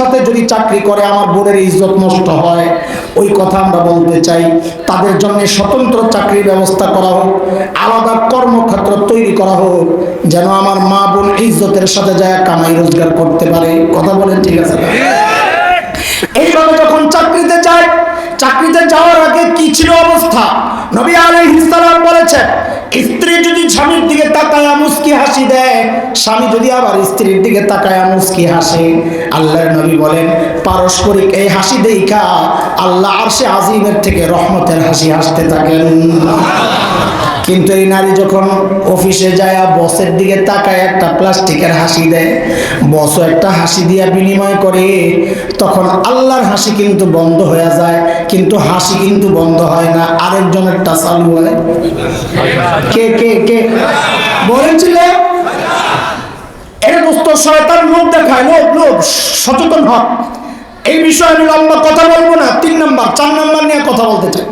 সাথে যদি চাকরি করে, আমার বোনের ইজ্জত নষ্ট হয়, ওই কথা আমরা বলতে চাই। তাদের জন্য স্বতন্ত্র চাকরির ব্যবস্থা করা হোক, আলাদা কর্মক্ষেত্র তৈরি করা হোক, যেন আমার মা বোন ইজ্জতের সাথে যায়, কামাই রোজগার করতে পারে। কথা বলেন, ঠিক আছে? এইভাবে যখন চাকরিতে যায়, চাকরিতে যাওয়ার আগে কি ছিল অবস্থা? নবী আলাইহিস সালাম বলেছেন স্বামীর দিকে তাকায়া মুস্কি হাসি দেয়। স্বামী যদি আবার স্ত্রীর দিকে তাকায়া মুস্কি হাসে, আল্লাহর নবী বলেন, পারস্পরিক এই হাসি দেখা আল্লাহ আর সে আজিমের থেকে রহমতের হাসি হাসতে থাকেন। কিন্তু এই নারী যখন অফিসে যায় বসের দিকে তাকায়, একটা প্লাস্টিকের হাসি দেয়। বসও একটা হাসি দিয়া বিনিময় করে। তখন আল্লাহর হাসি কিন্তু বন্ধ হয়ে যায়, কিন্তু হাসি কিন্তু বন্ধ হয় না। আরেকজনেরটা চালু হয়। কে কে কে? বলেছিলে? এটা দোস্ত শয়তান লোক দেখায়। লোক লোক সচেতন হক এই বিষয়ে আমি লম্বা কথা বলব না, তিন নম্বর, চার নম্বর নিয়ে কথা বলতে চাই।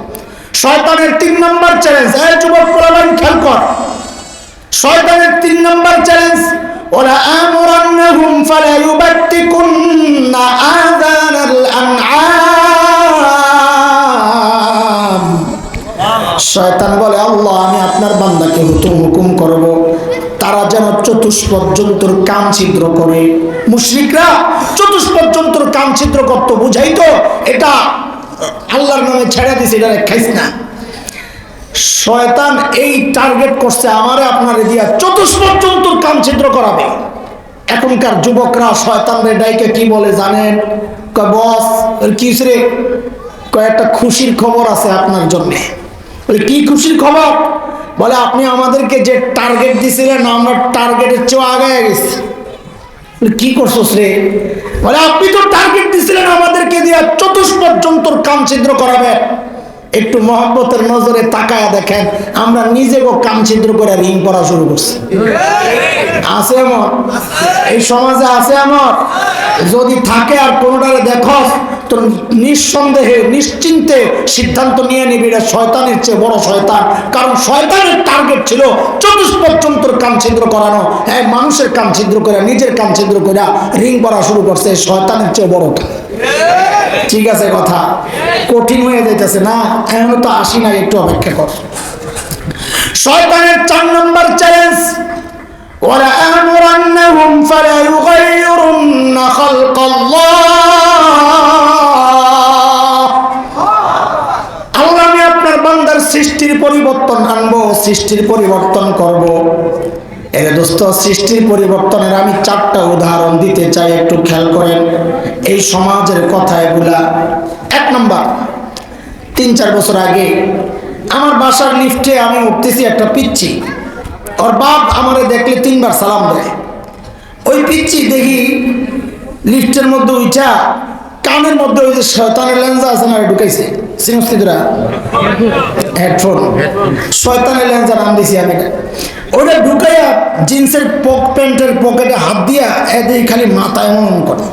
শয়তানের তিন নম্বর চ্যালেঞ্জ এই যুবক পোলাবেন খেয়াল কর। শয়তানের তিন নম্বর চ্যালেঞ্জ ওরা শয়তান বলে, আল্লাহ, আমি আপনার হুকুম হুকুম করব। তারা যেন চতুষ্পদ জন্তুর কান ছিদ্র করে। মুশরিকরা চতুষ্পদ জন্তুর কান ছিদ্র করতো বুঝাই তো এটা আল্লাহর নামে ছেড়ে দিছে, এটা খাইস না। শয়তান এই টার্গেট করছে, আমারে আপনারে দিয়া চতুষ্পদ জন্তুর কান ছিদ্র করাবে। এখনকার যুবকরা শয়তানরে ডাইকে কি বলে জানেন? কয়, বস ওর কি রে? কয়েকটা খুশির খবর আছে আপনার জন্যে। বলে, কি খুশির খবর? বলে, আপনি আমাদেরকে যে টার্গেট দিছিলেন, আমরা টার্গেটের চেয়ে আগে গেছি। কি করছ রে? বলে, আপনি তো টার্গেট দিছিলেন আমাদেরকে দিয়ে চতুষ্পদ জন্তুর কাম ছিদ্র করাবে। একটু মহব্বতের নজরে তাকায় দেখেন, আমরা নিজেও কাম ছিদ্র করে ঋণ করা শুরু করছি। আছে আমার এই সমাজে আছে আমার যদি থাকে আর কোনোটারে দেখো তো নিঃসন্দেহে, নিশ্চিন্তে সিদ্ধান্ত নিয়ে নিবি এটা শয়তানের চেয়ে বড় শয়তান। কারণ শয়তানের টার্গেট ছিল চব্বিশ পর্যন্ত কান ছিদ্র করানো। হ্যাঁ মানুষের কান ছিদ্র করে, নিজের কান ছিদ্র করে রিং পরা শুরু করছে শয়তানের চেয়ে বড় ঠিক আছে কথা? কঠিন হয়ে যাইতেছে না? এখনও তো আসি না একটু অপেক্ষা কর। শয়তানের চার নম্বর চ্যালেঞ্জ ওরা এমন ফালা ইউগাইরুন খালকাল্লাহ। পরিবর্তন আনব, সৃষ্টির পরিবর্তন করব। এর দোস্ত, সৃষ্টির পরিবর্তনের আমি চারটা উদাহরণ দিতে চাই, একটু খেয়াল করেন। এই সমাজের কথা এগুলা। এক নম্বর, তিন চার বছর আগে আমার বাসার লিফটে আমি উঠতেছি একটা পিচ্ছি। ওর বাপ আমারে দেখলে তিনবার সালাম দেয়। ওই পিচ্ছি দেখি লিফটের মধ্যে উইটা কানের মধ্যে ওই যে শয়তানের লেন্স আছে না, ঢুকাইছে। সিনস্তিদরা হেডফোন শয়তানের লেন্সা নাম দিছি আমি। ওটা ঢুকাইয়া জিন্সের পক প্যান্টের পকেটে হাত দিয়া এদের খালি মাথা এমন করে।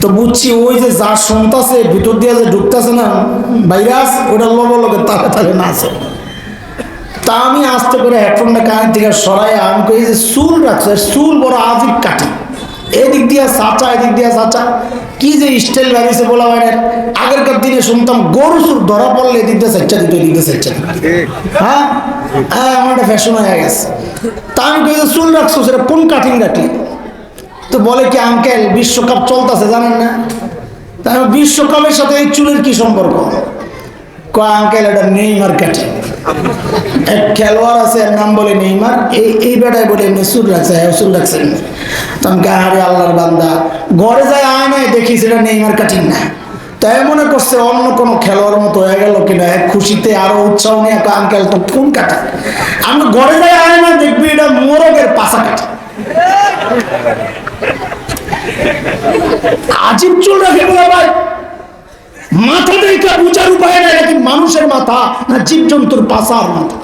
তো বুঝছি ওই যে যা শুনতাছে, ভিতর দিয়ে যে ঢুকতেছে না, ভাইরাস ওটা লগে লগে তালে তালে নাচে তা আমি আস্তে করে হেডফোনটা কানের থেকে সরাই আমি কই যে চুল রাখছে, চুল বড় আজিব কাটি এদিক দিয়ে চাচা এদিক দিয়ে চাচা কি যে স্টাইল বেরিয়েছে বলা হয় আগেরকার দিনে শুনতাম, গরু চুর ধরা পড়লে এদিক দিয়ে সেচ্ছা দিত, এদিক দিয়ে সেচ্ছা হ্যাঁ? হ্যাঁ আমার একটা ফ্যাশন হয়ে গেছে। তা আমি যে চুল রাখছো, সেটা কোন কাটিং রাখলি তো বলে কি, আঙ্কেল, বিশ্বকাপ চলতেছে, জানেন না? তা বিশ্বকাপের সাথে এই চুলের কি সম্পর্ক? কয়, আঙ্কেল, এটা নেইমার কাটিং। এক খেলোয়াড় আছে, এর নাম বলে নেইমার। এই এই বেটায় বলে এমনি সুর রাখছে হ্যাঁ সুর রাখছে। এমনি তখন কাহারে আল্লাহর বান্দা, ঘরে যায় আয় দেখি সেটা নেইমার কাটিং না। তাই মনে করছে অন্য কোনো খেলোয়াড় মতো হয়ে গেল কিনা, এক খুশিতে আরও উৎসাহ নিয়ে একটা আঙ্কেল তো কোন কাটা আমি ঘরে যাই আয় না দেখবি এটা মোরগের পাশা কাটা আজিব চুল রাখে বলে ভাই। মাথা নাই নাকি মানুষের মাথা না জীবজন্তুর পাশার মাথা?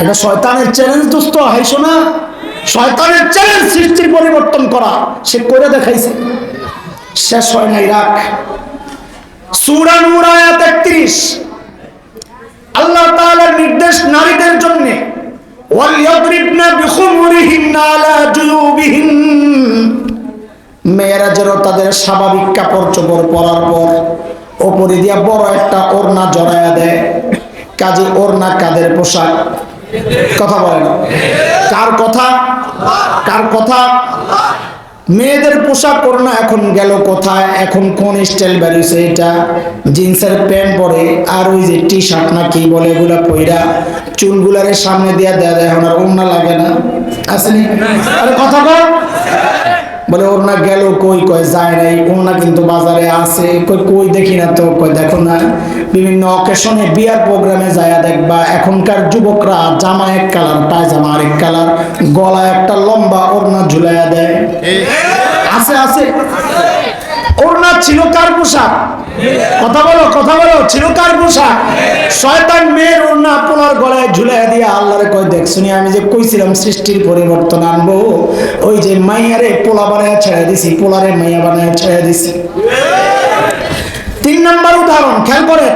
এটা শয়তানের চ্যালেঞ্জ দোস্ত হাইছো না শয়তানের চ্যালেঞ্জ সৃষ্টির পরিবর্তন করা, সে করে দেখাইছে। শেষ হয় নাই, রাখ। সুরা নূর আয়াত 31 আল্লাহ তাআলার নির্দেশ নারীদের জন্য, ওয়াল ইয়াদরিবনা বিখুমুরিহিন্না আলা তাদের স্বাভাবিক কাপড় চোপড় পরার পর ওপরে দিয়া বড় একটা ওড়না জড়ায়া দেয়। কাজে ওড়না কাদের পোশাক? কথা বলেন। কার কথা? কার কথা? মেয়েদের পোশাক ওড়না এখন গেল কোথায়? এখন কোন স্টাইল বেরিয়েছে এটা? জিন্সের প্যান্ট পরে আর ওই যে টি শার্ট না কি বলে এগুলা পইরা চুলগুলারে সামনে দিয়া দেয়া দেয় এখন আর লাগে না। আসেনি আরে কথা কর বলে ওর না গেল কই? কয় যায় নাই। ওড়না কিন্তু বাজারে আছে। কই কই দেখি না তো? কই দেখো না। বিভিন্ন অকেশনে বিয়ার প্রোগ্রামে যায় দেখবা এখনকার যুবকরা জামা এক কালার পায়জামা আরেক কালার গলা একটা লম্বা ওর না ঝুলাইয়া দেয়। আছে আছে। ওড়না ছিল কার পোশাক? কথা বলো কথা বলো, ছিল কার পোশাক? শয়তান মেয়ের ওড়না পোলার গলায় ঝুলাই দিয়ে আল্লাহরে কয়, দেখ শুনি, আমি যে কইছিলাম সৃষ্টির পরিবর্তন আনব, ওই যে মাইয়ারে পোলা বানায় ছেড়ে দিছি, পোলারে মাইয়া বানায় ছেড়ে দিছি। তিন নম্বর উদাহরণ, খেয়াল করে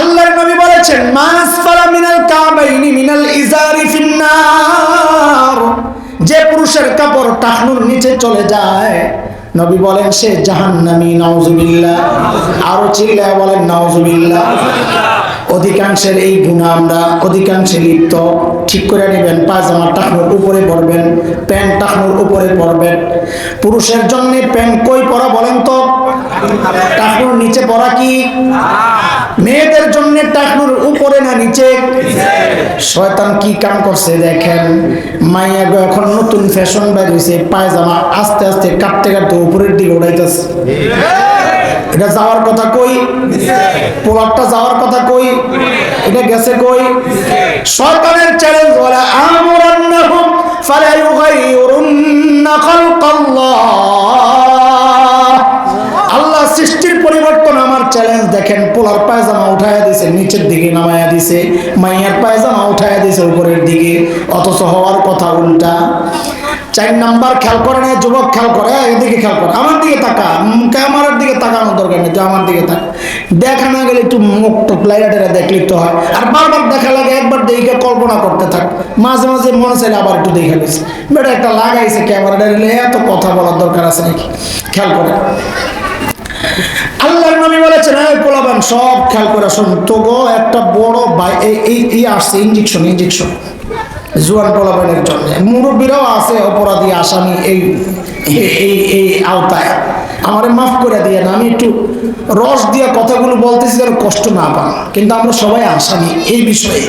আল্লাহর নবী বলেছেন মাস মাসফালা মিনাল কাবাইনি মিনাল ইজারি ফিন্নার। যে পুরুষের কাপড় টাকনুর নিচে চলে যায় নবী বলেন সে জাহান্নামি, নাউজুবিল্লাহ। আরও চিল্লায় বলেন, নাউজুবিল্লাহ। অধিকাংশের এই গুণা আমরা অধিকাংশে লিপ্ত। ঠিক করে নেবেন পাজামা টাকনোর উপরে পরবেন, প্যান্ট টাকনোর উপরে পরবেন। পুরুষের জন্য প্যান্ট কই পরা বলেন তো? টাকনোর নিচে পরা কি? মেয়েদের জন্য টাকনুর উপরে না নিচে। শয়তান কি কাম করছে দেখেন? মাইয়া এখন নতুন ফ্যাশন বেরিয়েছে পায়জামা আস্তে আস্তে কাটতে কাটতে উপরের দিকে উড়াইতেছে। এটা যাওয়ার কথা কই? পোলারটা যাওয়ার কথা কই? এটা গেছে কই? সরকারের চ্যালেঞ্জ বলে, আমরান্নাহুম ফালা ইউগাইয়িরুন্না খালকাল্লাহ। সৃষ্টির পরিবর্তন আমার চ্যালেঞ্জ দেখেন, পোলার পায়জামা উঠায়া দিছে, নিচের দিকে নামায়া দিছে, মাইয়ার পায়জামা উঠায়া দিছে উপরের দিকে, অথচ হওয়ার কথা উল্টা। চার নাম্বার, খেয়াল করে না, যুবক, খেয়াল করে এদিকে খেয়াল করে, আমার দিকে তাকা ক্যামেরার দিকে তাকানোর দরকার নেই, তুই আমার দিকে তাকা। দেখা না গেলে একটু মুখ টুক লাইটাটেরা দেখলে তো হয়। আর বারবার দেখা লাগে, একবার দেখে কল্পনা করতে থাক। মাঝে মাঝে মনে চাইলে আবার একটু দেখে নিস বেটা, একটা লাগাইছে ক্যামেরাটা এত কথা বলার দরকার আছে নাকি? খেয়াল করে। আল্লাহর নবী বলেছেন, এই পোলাবান সব খেয়াল করে শুন তো গো একটা বড় এই এই আসছে ইঞ্জেকশন ইঞ্জেকশন জুয়ান পোলাবানের জন্য। মুরব্বীরাও আছে, অপরাধী, আসামি, এই, এই- এই আওতায়। আমারে মাফ করে দিয়ে আমি একটু রস দিয়ে কথাগুলো বলতেছি যেন কষ্ট না পান। কিন্তু আমরা সবাই আসামি, এই বিষয়ে।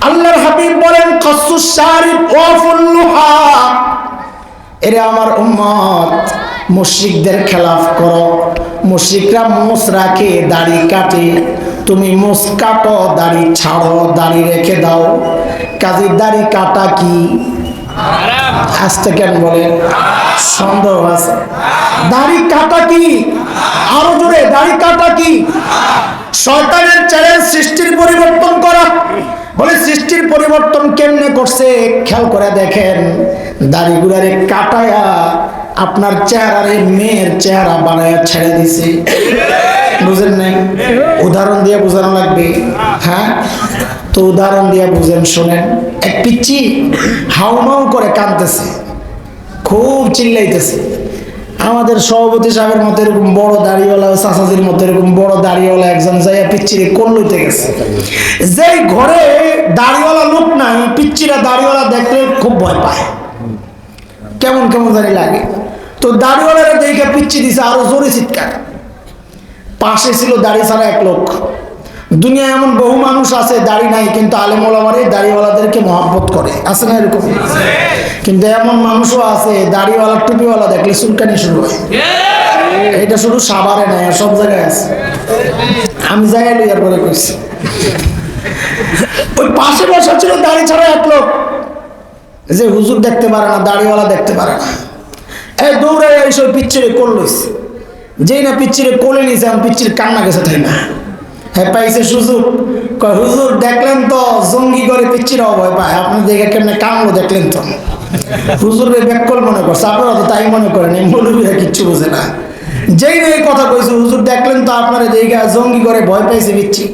আল্লাহর হাবিব বলেন, কসুস শারিফ ওয়াফুল্লুহা এরে আমার উম্মত মুশরিকদের খেলাফ করো। মুশরিকরা মোষ রাখে দাড়ি কাটে। তুমি মোষ কাটো দাড়ি ছাড়ো, দাড়ি রেখে দাও। কাজী দাড়ি কাটা কি? আসতে কেন বলে, সন্দেহ আছে। দাড়ি কাটা কি? আরও জোরে, দাড়ি কাটা কি? শয়তানের চ্যালেঞ্জ সৃষ্টির পরিবর্তন করা। বলে, সৃষ্টির পরিবর্তন কেমনে করছে? খেয়াল করে দেখেন, দাড়িগুলারে কাটায়া আপনার চেহারারে মেয়ের চেহারা বানায়া ছেড়ে দিছে। বুঝেন নাই? উদাহরণ দিয়ে বোঝানো লাগবে। হ্যাঁ? তো উদাহরণ দিয়ে বুঝেন, শোনেন। এক পিচ্ছি হাউমাউ করে কাঁদতেছে, খুব চিল্লাইতেছে। আমাদের সভাপতি সাহেবের মতো এরকম বড় দাড়িওয়ালা চাচাজির মতো এরকম বড় দাড়িওয়ালা একজন যাইয়া পিচ্ছিরে কোন লইতে গেছে। যেই ঘরে দাড়িওয়ালা লোক নাই পিচ্ছিরা দাড়িওয়ালা দেখলে খুব ভয় পায়। কেমন কেমন জানি লাগে। তো দাড়িওয়ালারা দেখে পিচ্ছি দিছে, আরও জোরে চিৎকার। পাশে ছিল দাড়ি ছাড়া এক লোক। দুনিয়ায় এমন বহু মানুষ আছে, দাড়ি নাই, কিন্তু আলেমোলামারে দাড়িওয়ালাদেরকে মহাব্বত করে। আছে না এরকম? কিন্তু এমন মানুষও আছে, দাড়িওয়ালা, টুপিওয়ালা, দেখলে চুলকানি শুরু হয়। এটা শুধু সাবারে নাই সব জায়গায় আছে। আমি জায়গায় লইয়ার পরে কইছি ওই পাশে বসা ছিল, দাড়ি ছাড়া এক লোক। যে হুজুর দেখতে পারে না, দাড়িওয়ালা দেখতে পারে না। লইছে। যেই না কোলে গেছে, তাই না? পাইছে কয়, হুজুর, দেখলেন তো, জঙ্গি করে পিচ্ছিরাও ভয় পায়। আপনি দেখে কেমনে কামড়ো দেখলেন তো? হুজুরের ব্যাকল মনে করছে। আপনারা তো তাই মনে করেন কিচ্ছু বোঝে না। যেই এই কথা কইছে, হুজুর, দেখলেন তো, আপনারা দেখে জঙ্গি করে ভয় পাইছে পিচ্ছি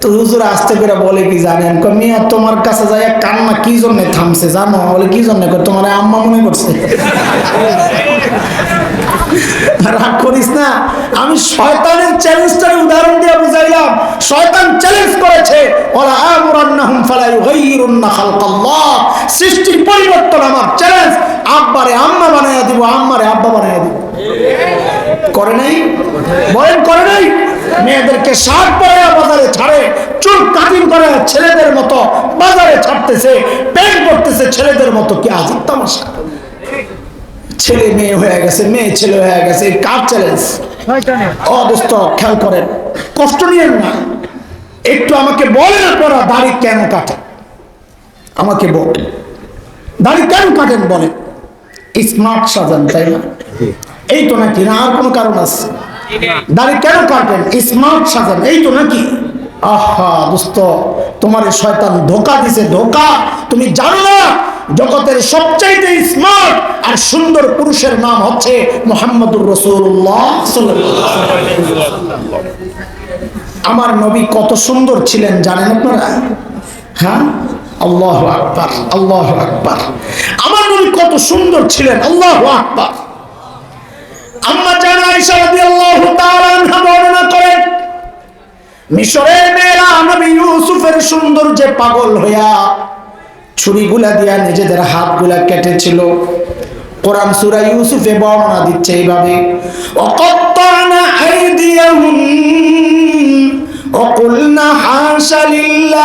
তো হুজুর আস্তে করে বলে কি জানেন? মিয়া, তোমার কাছে যাই কান্না কি জন্য থামছে জানো? বলে, কি জন্য? তোমার আম্মা মনে করছে। না। আমি শয়তানের চ্যালেঞ্জটার উদাহরণ দিয়ে বুঝাইলাম। শয়তান চ্যালেঞ্জ করেছে ওলা আমরান্নাহুম ফালা ইউগাইয়িরুন্না খালকাল্লাহ। সৃষ্টির পরিবর্তন আমার চ্যালেঞ্জ আব্বারে আম্মা বানায়া দিব, আম্মারে আব্বা বানায়া দিব। করে নাই? বলেন করে নাই? মেয়েদেরকে শার্ট পরে বাজারে ছাড়ে চুল কাটিং করে ছেলেদের মতো বাজারে ছাড়তেছে প্যান্ট পরতেছে ছেলেদের মতো কি আজিব তামাশা? ছেলে মেয়ে হয়ে গেছে মেয়ে ছেলে হয়ে গেছে কার চ্যালেঞ্জ অবস্থ খেয়াল করেন কষ্ট নিয়েন না। একটু আমাকে বলেন আপনারা দাড়ি কেন কাটেন? আমাকে বলেন। দাড়ি কেন কাটেন বলেন? স্মার্ট সাজান তাই না? এই তো নাকি? না, আর কোনো কারণ আছে? দাড়ি কেন কাটেন স্মার্ট সাজান, এই তো নাকি? আহা, দোস্ত, তোমার শয়তান ধোকা দিছে, ধোকা। তুমি জানো না, জগতের সবচাইতে স্মার্ট আর সুন্দর পুরুষের নাম হচ্ছে মোহাম্মদুর রসুল্লাহ আমার নবী কত সুন্দর ছিলেন, জানেন আপনারা? হ্যাঁ? আল্লাহ আকবার আল্লাহ আকবার। আমার নবী কত সুন্দর ছিলেন, আল্লাহ আকবার। আম্মা জান আয়েশা রাদিয়াল্লাহু তাআলা আনহা বর্ণনা করেন মিশরের মেয়েরা নবী ইউসুফের সৌন্দর্যে পাগল হইয়া ছুরিগুলা দিয়া নিজেদের হাতগুলা কেটেছিল কোরআন সূরা ইউসুফে বর্ণনা দিচ্ছে এইভাবে অকত্তানা আইদিয়াহুম وقلنا حاش لله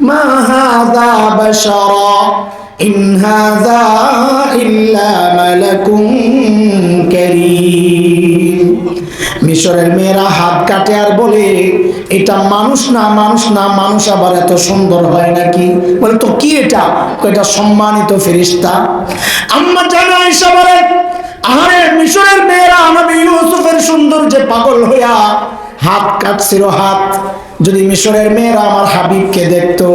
ما هذا بشرا إن هذا إلا ملك كريم মিশরের মেয়েরা হাত কাটে আর বলে এটা মানুষ না মানুষ না মানুষ আবার এত সুন্দর হয় নাকি বলে তো কি এটা এটা সম্মানিত ফেরিস্তা আম্মা জানা এসে বলে আরে মিশরের মেয়েরা নবী ইউসুফের সৌন্দর্যে পাগল হইয়া হাত কাটছিল হাত। যদি মিশরের মেয়েরা আমার হাবিবকে দেখতো,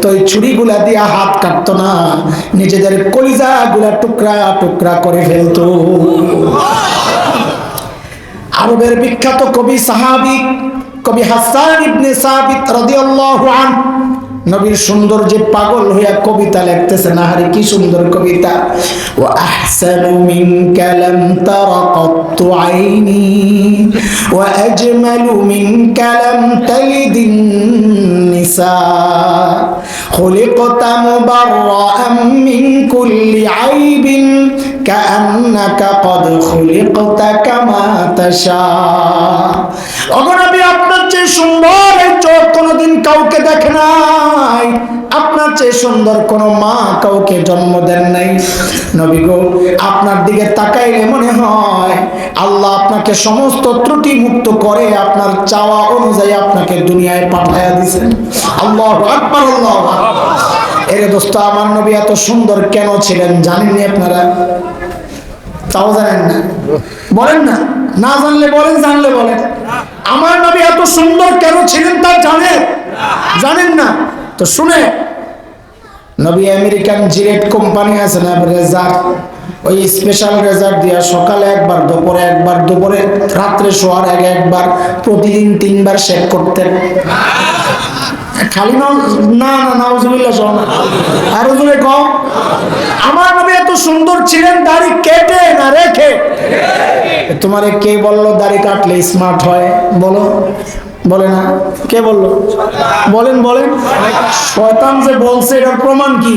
তো ওই ছুরিগুলা দিয়া হাত কাটতো না, নিজেদের কলিজা গুলা টুকরা টুকরা করে ফেলতো। আরবের বিখ্যাত কবি সাহাবি কবি হাসান ইবনে সাবিত রাদিয়াল্লাহু আনহু নবীর সুন্দর যে পাগল হইয়া কবিতা লিখতেছে না হারে কি সুন্দর কবিতা ও আহসানু মিনকা লাম তারা কত্তু আইনি ওয়া আজমালু মিনকা লাম তালিদিন নিসা خلقت مبرأ من كل عيب كأنك قد خلقت كما تشاء অগণবী আপনার চেয়ে সুন্দর, এই চোখ কোনোদিন কাউকে দেখে নাই। আপনার চেয়ে সুন্দর কোন মা কাউকে জন্ম দেন নাই। নবী গো, আপনার দিকে তাকাইলে মনে হয় আল্লাহ আপনাকে সমস্ত ত্রুটি মুক্ত করে আপনার চাওয়া অনুযায়ী আপনাকে দুনিয়ায় পাঠাইয়া দিয়েছেন। আল্লাহ আকবার, আল্লাহ এর দোস্ত, আমার নবী এত সুন্দর কেন ছিলেন জানেননি আপনারা? তাও জানেন না? বলেন না? না জানলে বলেন জানলে বলেন। আমার নবী এত সুন্দর কেন ছিলেন তা জানেন? জানেন না। তো শুনে, নবী আমেরিকান জিরেট কোম্পানি আছে না, রেজার, ওই স্পেশাল রেজার দিয়া সকালে একবার, দুপুরে একবার, দুপুরে, রাত্রে শোয়ার আগে একবার, প্রতিদিন তিনবার শেক করতেন। খালি না না না সহ আরও জোরে কম আমার সুন্দর ছিলেন দাড়ি কেটে না রেখে। তোমারে কে বলল দাড়ি কাটলে স্মার্ট হয়? বলো। বলে না। কে বলল? বলেন বলেন। শয়তান যে বলছে এটার প্রমাণ কি?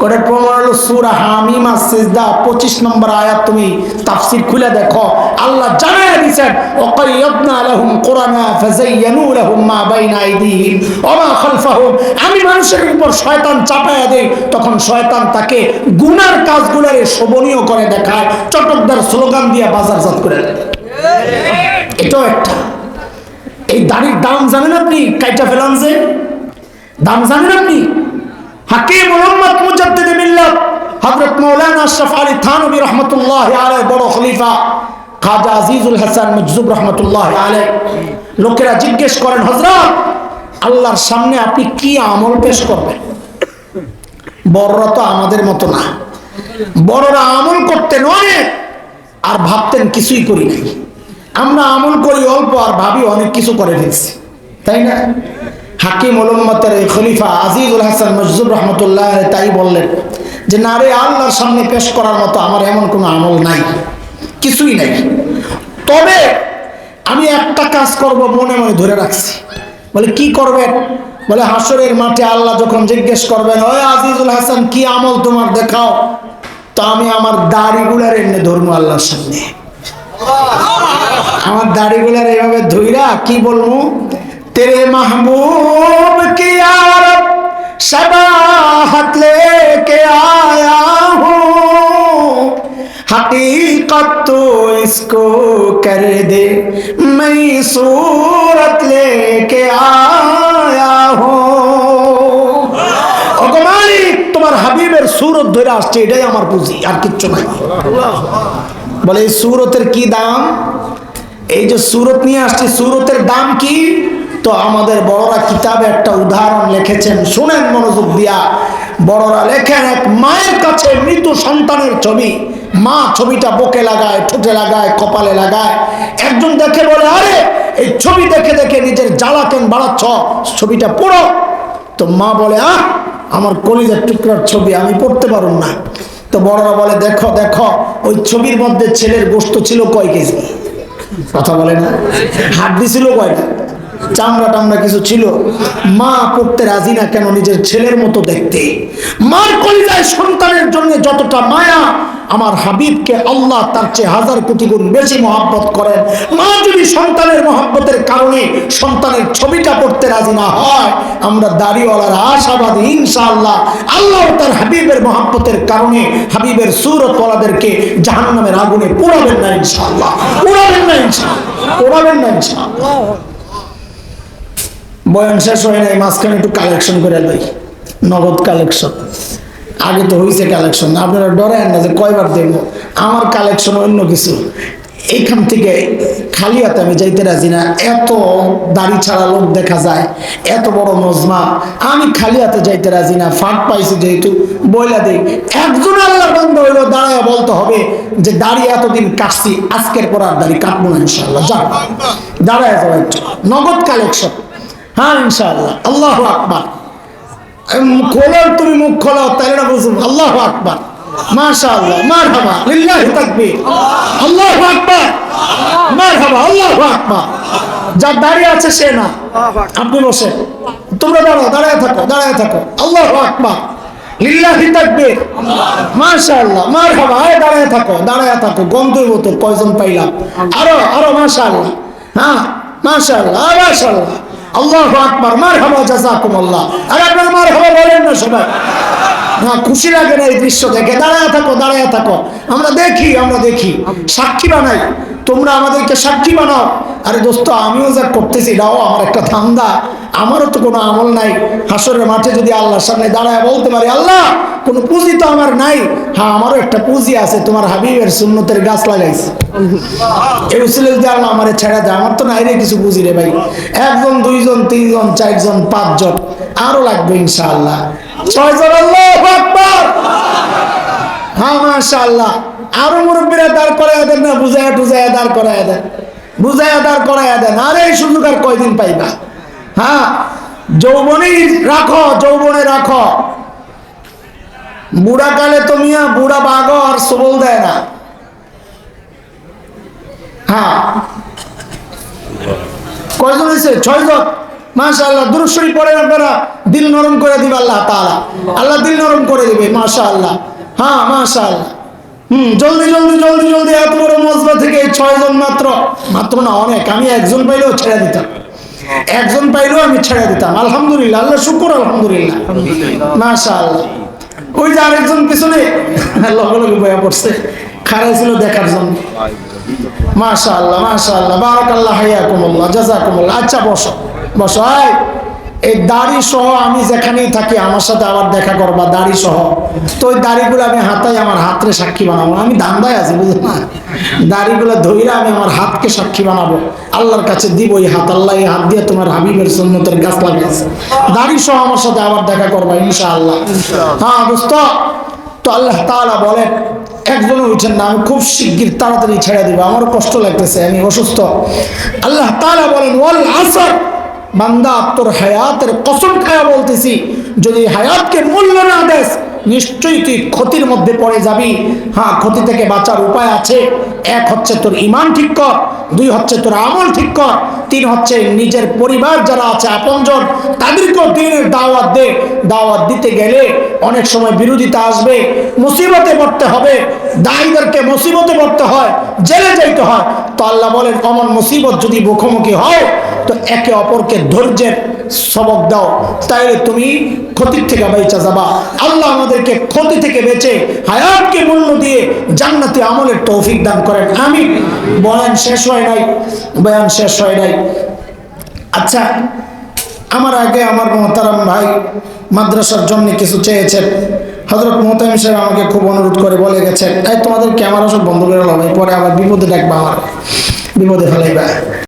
করে প্রমাণ হলো সুরা হামিম সিজদা 25 নম্বর আয়াত তুমি তাফসীর খুলে দেখো। আল্লাহ জানায় দিয়েছেন ওয়াকাইয়াদনা লাহুম কুরানা ফাযায়্যানু লাহুম মা বাইনা আইদিহিম ওয়া মা খালফাহুম। আমি মানুষের উপর শয়তান চাপায়া দেই, তখন শয়তান তাকে গুনার কাজগুলোরে শোভনীয় করে দেখায়, চটকদার স্লোগান দিয়ে বাজারজাত করে দেয়। এটাও একটা। এই দাড়ির দাম জানেন আপনি? কাইটা ফেলান যে। দাম জানেন আপনি? হাকিম মোহাম্মদ মুজাদ্দিদ মিল্লাত হযরত মাওলানা আশরাফ আলী থানভী রাহমাতুল্লাহ আলাইহি বড় খলিফা খাজা আজিজুল হাসান মজজুব রহমতুল্লাহ আলাইহি। লোকেরা জিজ্ঞেস করেন, হযরত, আল্লাহর সামনে আপনি কি আমল পেশ করবেন? বড়রা তো আমাদের মতো না। বড়রা আমল করতেন অনেক আর ভাবতেন কিছুই করি নাই। আমরা আমল করি অল্প আর ভাবি অনেক কিছু করে ফেলছি। তাই না? হাকিম ওলম্মতের এই খলিফা আজিজুল হাসান মজজুব রহমতুল্লাহ তাই বললেন যে, না রে, আল্লাহর সামনে পেশ করার মতো আমার এমন কোনো আমল নাই। কিছুই নাই। তবে আমি একটা কাজ করব মনে মনে ধরে রাখছি। বলে, কি করবেন? বলে হাসরের মাঠে আল্লাহ যখন জিজ্ঞেস করবেন, ওই আজিজুল হাসান, কি আমল তোমার দেখাও? তো আমি আমার দাড়িগুলার এমনি ধরবো আল্লাহর সামনে। আমার দাড়িগুলার এইভাবে ধুইরা কি বলব? তেরে মাহবুব কি আর शबाहत लेके आया हूँ हकीकत तो इसको कर दे मैं सूरत लेके आया हूँ ওগো মালিক তোমার হাবিবের সুরত ধরে আসছে এটাই আমার পুঁজি আর কিচ্ছু নাই বলে এই সুরতের কি দাম এই যে সুরত নিয়ে আসছে সুরতের দাম কি তো আমাদের বড়রা কিতাবে একটা উদাহরণ লিখেছেন, শুনেন মনোযোগ দিয়া। বড়রা লেখেন, এক মায়ের কাছে মৃত সন্তানের ছবি, মা ছবিটা বুকে লাগায়, ঠোঁটে লাগায়, কপালে লাগায়। একজন দেখে বলে, আরে, এই ছবি দেখে দেখে নিজের জ্বালা কেন বাড়াচ্ছ? ছবিটা পড়ো। তো মা বলে, আহ, আমার কলিজার টুকরার ছবি, আমি পড়তে পারুম না। তো বড়রা বলে, দেখো দেখো, ওই ছবির মধ্যে ছেলের গোস্ত ছিল কয় কেজি? কথা বলে না। হাড্ডি ছিল কয়টা চামড়া টামড়া কিছু ছিল, মা পড়তে রাজি না কেন নিজের ছেলের মতো দেখতে? মার কলিজায় সন্তানের জন্য যতটা মায়া, আমার হাবিবকে আল্লাহ তার চেয়ে হাজার কোটি গুণ বেশি মহাব্বত করেন। মা যদি সন্তানের মহাব্বতের কারণে সন্তানের ছবিটা পড়তে রাজি না হয়, আমরা দাড়িওয়ালার আশাবাদী, ইনশাআল্লাহ আল্লাহ তার হাবিবের মহাব্বতের কারণে হাবিবের সুরতওয়ালাদেরকে জাহান্নামের আগুনে পোড়াবেন না, ইনশাআল্লাহ। পোড়াবেন না, ইনশাআল্লাহ। পোড়াবেন না, ইনশাআল্লাহ। বয়ান শেষ হয় নাই, মাঝখানে একটু কালেকশন করে দেয় নগদ কালেকশন আগে তো হয়েছে কালেকশন আপনারা ডরেন না যে কয়বার দেখব। আমার কালেকশন অন্য কিছু। এইখান থেকে খালি হাতে আমি যাইতে রাজি না। এত দাড়ি ছাড়া লোক দেখা যায়, এত বড় মজমা। আমি খালি হাতে যাইতে রাজি না। ফাঁক পাইছি যেহেতু। বইলা দিই, একজন আল্লাহ বন্ধ হইল দাঁড়ায় বলতে হবে যে দাড়ি এতদিন কাটছি, আজকের পর আর দাড়ি কাটবো না ইনশাল্লাহ যাও দাঁড়ায় যাও নগদ কালেকশন হ্যাঁ ইনশাআল্লাহ। আল্লাহ আকবার। খোলো তুমি মুখ খোলো তাহলে না বুঝুন আল্লাহ আকবার। মাশাআল্লাহ আল্লাহু আল্লাহু যার দাঁড়িয়ে আছে দাঁড়ায় থাকো দাঁড়ায় থাকো। আল্লাহু আয়, দাঁড়ায় থাকো দাঁড়ায় থাকো। গন্ধের মতো কয়জন পাইলাম। আরও আরও, মাশাআল্লাহ। হ্যাঁ মাশাআল্লাহ মাশাআল্লাহ। আল্লাহু আকবার, মারহাবা জাযাকুমুল্লাহ। আর আপনারা মারহাবা বলেন না সবাই। হ্যাঁ খুশি লাগে না এই দৃশ্য দেখে। দাঁড়ায় থাকো দাঁড়ায় থাকো। আমরা দেখি আমরা দেখি। সাক্ষী বানাই। তোমরা আমাদেরকে সাক্ষী বানাও। আরে দোস্ত, আমিও যা করতেছি দাও আমার একটা ধান্দা। আমারও তো কোনো আমল নাই। হাসরের মাঠে যদি আল্লাহর সামনে দাঁড়ায় বলতে পারি, আল্লাহ, কোনো পুঁজি তো আমার নাই। হ্যাঁ আমারও একটা পুঁজি আছে, তোমার হাবিবের সুন্নতের গাছ লাগাইছে। এই উসিলে যদি আল্লাহ আমারে ছেড়ে দেয় আমার তো নাই রে কিছু পুঁজি রে ভাই। একজন দুইজন, তিনজন, চারজন, পাঁচজন। আরও লাগবে ইনশাআল্লাহ। ছয়জন, আল্লাহ হ্যাঁ মাশাআল্লাহ। আরও মুরব্বীরা দাঁড় করাইয়া দেন না, বুঝাইয়া টুজাইয়া দাঁড় করাইয়া দেন। বুঝাইয়া দাঁড় করাইয়া দেন। আরে, এই সুযোগ আর কয়দিন পাইবা? হ্যাঁ যৌবনেই রাখো, যৌবনে রাখো। বুড়া কালে তো মিয়া, বুড়া বাঘ আর সবল দেয় না। হ্যাঁ কয়জন হয়েছে? ছয়জন। মাশাআল্লাহ দুরুশ্বরী পড়েন আপনারা। দিল নরম করে দিবে আল্লাহ তাআলা। আল্লাহ দিল নরম করে দিবে মাশাআল্লাহ। হ্যাঁ মাশাআল্লাহ। হুম জলদি জলদি জলদি জলদি এত বড় মজবা থেকে ছয়জন মাত্র। মাত্র না অনেক। আমি একজন পাইলেও ছেড়ে দিতাম। একজন পাইলেও আমি ছেড়ে দিতাম। আলহামদুলিল্লাহ আল্লাহ শুকুর আলহামদুলিল্লাহ। মাশাআল্লাহ। ওই যে আরেকজন পিছনে লগে লগে বয়া পড়ছে। খারাই ছিল দেখার জন্য। বারাকাল্লাহ হাইয়াকুমুল্লাহ আচ্ছা বসো। বসো আয় এই দাড়ি সহ আমি যেখানেই থাকি আমার সাথে আবার দেখা করবা দাড়ি সহ তো ওই দাড়িগুলো আমি হাতাই আমার হাতরে সাক্ষী বানাবো। আমি ধান্দায় আছি বুঝলি না? দাড়িগুলো ধইরে আমি আমার হাতকে সাক্ষী বানাবো। আল্লাহর কাছে দিব এই হাত আল্লাহ এই হাত দিয়ে তোমার হাবিবের সুন্নতের গাছ লাগিয়েছে দাড়ি সহ আমার সাথে আবার দেখা করবা ইনশাআল্লাহ। হ্যাঁ দোস্ত। তো আল্লাহ তাআলা বলেন একজনও উঠেন না, আমি খুব শিগগির তাড়াতাড়ি ছেড়ে দিব। আমারও কষ্ট লাগতেছে, আমি অসুস্থ। আল্লাহ তালা বলেন, ওয়াল আসর। বান্দা, তোর হায়াতের কসম খায়া বলতেছি, যদি হায়াতকে মূল্য না দেস নিশ্চয়ই তুই ক্ষতির মধ্যে পড়ে যাবি। হ্যাঁ ক্ষতি থেকে বাঁচার উপায় আছে। এক হচ্ছে তোর ইমান ঠিক কর, দুই হচ্ছে তোর আমল ঠিক কর, তিন হচ্ছে নিজের পরিবার যারা আছে, আপনজন, তাদেরকেও দিনের দাওয়াত দে। দাওয়াত দিতে গেলে অনেক সময় বিরোধিতা আসবে। মুসিবতে পড়তে হবে। দায়ীদেরকে মুসিবতে পড়তে হয়, জেলে যাইতে হয়। তো আল্লাহ বলেন, অমন মুসিবত যদি মুখোমুখি হয়, তো একে অপরকে ধৈর্যের সবক দাও। তাইলে তুমি ক্ষতির থেকে বেঁচে যাবা। আল্লাহ আমাদেরকে ক্ষতি থেকে বেঁচে হায়াতকে মূল্য দিয়ে জান্নাতি আমলের তৌফিক দান করেন। আমি বয়ান শেষ হয় নাই। বয়ান শেষ হয় নাই। আচ্ছা আমার আগে আমার মোহতারাম ভাই মাদ্রাসার জন্য কিছু চেয়েছেন। হজরত মোহতামিম সাহেব আমাকে খুব অনুরোধ করে বলে গেছেন, এই তোমাদের ক্যামেরা সব বন্ধ করে হবে পরে আবার বিপদে ডাকবা আমার, বিপদে ফেলাইবা।